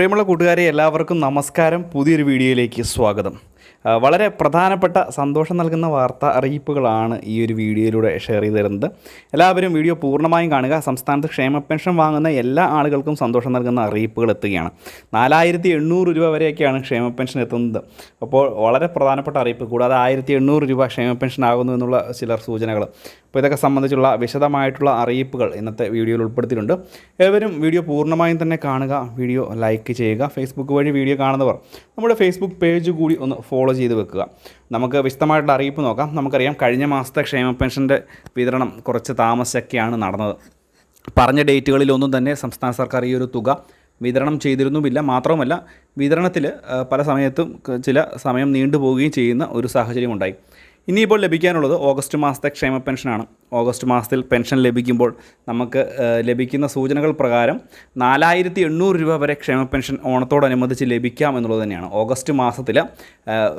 പ്രിയമുള്ള കൂട്ടുകാരെ എല്ലാവർക്കും നമസ്കാരം. പുതിയൊരു വീഡിയോയിലേക്ക് സ്വാഗതം. വളരെ പ്രധാനപ്പെട്ട സന്തോഷം നൽകുന്ന വാർത്ത അറിയിപ്പുകളാണ് ഈ ഒരു വീഡിയോയിലൂടെ ഷെയർ ചെയ്ത് തരുന്നത്. എല്ലാവരും വീഡിയോ പൂർണമായും കാണുക. സംസ്ഥാനത്ത് ക്ഷേമ പെൻഷൻ വാങ്ങുന്ന എല്ലാ ആളുകൾക്കും സന്തോഷം നൽകുന്ന അറിയിപ്പുകൾ എത്തുകയാണ്. നാലായിരത്തി എണ്ണൂറ് രൂപ വരെയൊക്കെയാണ് ക്ഷേമ പെൻഷൻ എത്തുന്നത്. അപ്പോൾ വളരെ പ്രധാനപ്പെട്ട അറിയിപ്പ്. കൂടാതെ ആയിരത്തി എണ്ണൂറ് രൂപ ക്ഷേമ പെൻഷൻ ആകുന്നു എന്നുള്ള ചിലർ സൂചനകൾ. അപ്പോൾ ഇതൊക്കെ സംബന്ധിച്ചുള്ള വിശദമായിട്ടുള്ള അറിയിപ്പുകൾ ഇന്നത്തെ വീഡിയോയിൽ ഉൾപ്പെടുത്തിയിട്ടുണ്ട്. ഏവരും വീഡിയോ പൂർണമായും തന്നെ കാണുക. വീഡിയോ ലൈക്ക് ചെയ്യുക. ഫേസ്ബുക്ക് വഴി വീഡിയോ കാണുന്നവർ നമ്മുടെ ഫേസ്ബുക്ക് പേജ് കൂടി ഒന്ന് ഫോളോ ചെയ്ത് വെക്കുക. നമുക്ക് വിശദമായിട്ടുള്ള അറിയിപ്പ് നോക്കാം. നമുക്കറിയാം കഴിഞ്ഞ മാസത്തെ ക്ഷേമ പെൻഷന്റെ വിതരണം കുറച്ച് താമസിച്ചൊക്കെയാണ് നടന്നത്. പറഞ്ഞ ഡേറ്റുകളിലൊന്നും തന്നെ സംസ്ഥാന സർക്കാർ ഈ ഒരു തുക വിതരണം ചെയ്തിരുന്നുമില്ല. മാത്രവുമല്ല വിതരണത്തിൽ പല സമയത്തും ചില സമയം നീണ്ടുപോവുകയും ചെയ്യുന്ന ഒരു സാഹചര്യമുണ്ടായി. ഇനിയിപ്പോൾ ലഭിക്കാനുള്ളത് ഓഗസ്റ്റ് മാസത്തെ ക്ഷേമ പെൻഷനാണ്. ഓഗസ്റ്റ് മാസത്തിൽ പെൻഷൻ ലഭിക്കുമ്പോൾ നമുക്ക് ലഭിക്കുന്ന സൂചനകൾ പ്രകാരം നാലായിരത്തി എണ്ണൂറ് രൂപ വരെ ക്ഷേമ പെൻഷൻ ഓണത്തോടനുബന്ധിച്ച് ലഭിക്കാം എന്നുള്ളത് തന്നെയാണ്. ഓഗസ്റ്റ് മാസത്തിൽ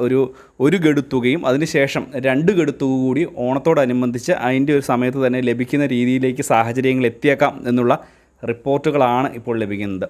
ഒരു ഒരു ഗഡുത്തുകയും അതിനുശേഷം രണ്ട് ഗഡുത്തുക കൂടി ഓണത്തോടനുബന്ധിച്ച് അതിന്റെ ഒരു സമയത്ത് തന്നെ ലഭിക്കുന്ന രീതിയിലേക്ക് സാഹചര്യങ്ങൾ എത്തിയേക്കാം എന്നുള്ള റിപ്പോർട്ടുകളാണ് ഇപ്പോൾ ലഭിക്കുന്നത്.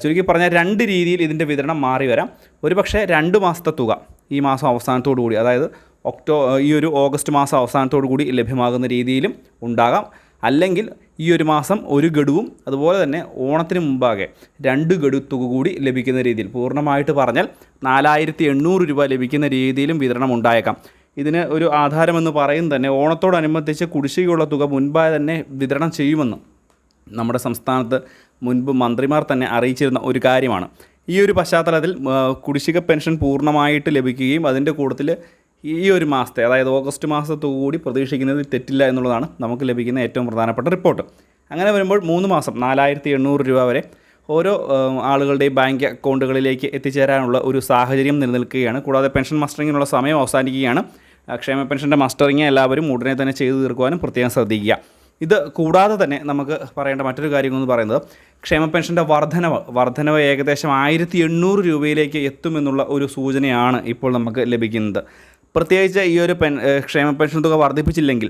ചുരുക്കി പറഞ്ഞാൽ രണ്ട് രീതിയിൽ ഇതിന്റെ വിതരണം മാറി വരാം. ഒരുപക്ഷെ രണ്ട് മാസത്തെ തുക ഈ മാസം അവസാനത്തോടു കൂടി അതായത് ഒക്ടോ ഈ ഒരു ഓഗസ്റ്റ് മാസം അവസാനത്തോടു കൂടി ലഭ്യമാകുന്ന രീതിയിലും ഉണ്ടാകാം. അല്ലെങ്കിൽ ഈ ഒരു മാസം ഒരു ഗഡുവും അതുപോലെ തന്നെ ഓണത്തിന് മുമ്പാകെ രണ്ട് ഗഡു തുക കൂടി ലഭിക്കുന്ന രീതിയിൽ പൂർണമായിട്ട് പറഞ്ഞാൽ നാലായിരത്തി എണ്ണൂറ് രൂപ ലഭിക്കുന്ന രീതിയിലും വിതരണം ഉണ്ടായേക്കാം. ഇതിന് ഒരു ആധാരമെന്ന് പറയും തന്നെ ഓണത്തോടനുബന്ധിച്ച് കുടിശ്ശികയുള്ള തുക മുൻപായി തന്നെ വിതരണം ചെയ്യുമെന്ന് നമ്മുടെ സംസ്ഥാനത്ത് മുൻപ് മന്ത്രിമാർ തന്നെ അറിയിച്ചിരുന്ന ഒരു കാര്യമാണ്. ഈ ഒരു പശ്ചാത്തലത്തിൽ കുടിശ്ശിക പെൻഷൻ പൂർണമായിട്ട് ലഭിക്കുകയും അതിന്റെ കൂട്ടത്തിൽ ഈ ഒരു മാസത്തെ അതായത് ഓഗസ്റ്റ് മാസത്തോടുകൂടി കൂടി പ്രതീക്ഷിക്കുന്നത് തെറ്റില്ല എന്നുള്ളതാണ് നമുക്ക് ലഭിക്കുന്ന ഏറ്റവും പ്രധാനപ്പെട്ട റിപ്പോർട്ട്. അങ്ങനെ വരുമ്പോൾ മൂന്ന് മാസം നാലായിരത്തി എണ്ണൂറ് രൂപ വരെ ഓരോ ആളുകളുടെയും ബാങ്ക് അക്കൗണ്ടുകളിലേക്ക് എത്തിച്ചേരാനുള്ള ഒരു സാഹചര്യം നിലനിൽക്കുകയാണ്. കൂടാതെ പെൻഷൻ മസ്റ്ററിങ്ങിനുള്ള സമയം അവസാനിക്കുകയാണ്. ക്ഷേമ പെൻഷന്റെ മസ്റ്ററിങ് എല്ലാവരും ഉടനെ തന്നെ ചെയ്തു തീർക്കുവാനും പ്രത്യേകം ശ്രദ്ധിക്കുക. ഇത് കൂടാതെ തന്നെ നമുക്ക് പറയേണ്ട മറ്റൊരു കാര്യം എന്ന് പറയുന്നത് ക്ഷേമ പെൻഷന്റെ വർധനവ് വർധനവ് ഏകദേശം ആയിരത്തി എണ്ണൂറ് രൂപയിലേക്ക് എത്തുമെന്നുള്ള ഒരു സൂചനയാണ് ഇപ്പോൾ നമുക്ക് ലഭിക്കുന്നത്. പ്രത്യേകിച്ച് ഈ ഒരു പെൻ ക്ഷേമ പെൻഷൻ തുക വർദ്ധിപ്പിച്ചില്ലെങ്കിൽ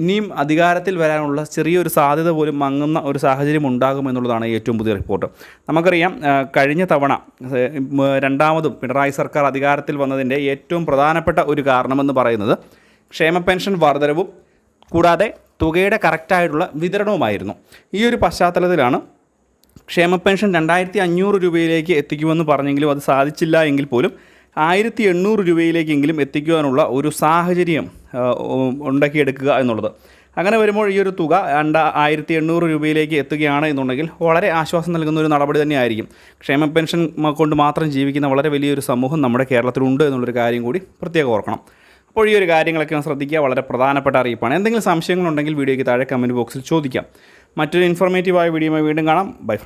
ഇനിയും അധികാരത്തിൽ വരാനുള്ള ചെറിയൊരു സാധ്യത പോലും മങ്ങുന്ന ഒരു സാഹചര്യം ഉണ്ടാകും എന്നുള്ളതാണ് ഏറ്റവും പുതിയ റിപ്പോർട്ട്. നമുക്കറിയാം കഴിഞ്ഞ തവണ രണ്ടാമതും പിണറായി സർക്കാർ അധികാരത്തിൽ വന്നതിന്റെ ഏറ്റവും പ്രധാനപ്പെട്ട ഒരു കാരണമെന്ന് പറയുന്നത് ക്ഷേമ പെൻഷൻ വർധനവും കൂടാതെ തുകയുടെ കറക്റ്റായിട്ടുള്ള വിതരണവുമായിരുന്നു. ഈ ഒരു പശ്ചാത്തലത്തിലാണ് ക്ഷേമ പെൻഷൻ രണ്ടായിരത്തി അഞ്ഞൂറ് രൂപയിലേക്ക് എത്തിക്കുമെന്ന് പറഞ്ഞെങ്കിലും അത് സാധിച്ചില്ല എങ്കിൽ പോലും ആയിരത്തി എണ്ണൂറ് രൂപയിലേക്കെങ്കിലും എത്തിക്കുവാനുള്ള ഒരു സാഹചര്യം ഉണ്ടാക്കിയെടുക്കുക എന്നുള്ളത്. അങ്ങനെ വരുമ്പോൾ ഈ ഒരു തുക രണ്ട് ആയിരത്തി എണ്ണൂറ് രൂപയിലേക്ക് എത്തുകയാണ് എന്നുണ്ടെങ്കിൽ വളരെ ആശ്വാസം നൽകുന്ന ഒരു നടപടി തന്നെയായിരിക്കും. ക്ഷേമ പെൻഷൻ കൊണ്ട് മാത്രം ജീവിക്കുന്ന വളരെ വലിയൊരു സമൂഹം നമ്മുടെ കേരളത്തിലുണ്ട് എന്നുള്ളൊരു കാര്യം കൂടി പ്രത്യേകം ഓർക്കണം. അപ്പോൾ ഈ ഒരു കാര്യങ്ങളൊക്കെ ശ്രദ്ധിക്കുക. വളരെ പ്രധാനപ്പെട്ട അറിയിപ്പാണ്. എന്തെങ്കിലും സംശയങ്ങളുണ്ടെങ്കിൽ വീഡിയോയ്ക്ക് താഴെ കമന്റ് ബോക്സിൽ ചോദിക്കാം. മറ്റൊരു ഇൻഫോർമേറ്റീവായ വീഡിയോയുമായി വീണ്ടും കാണാം. ബൈ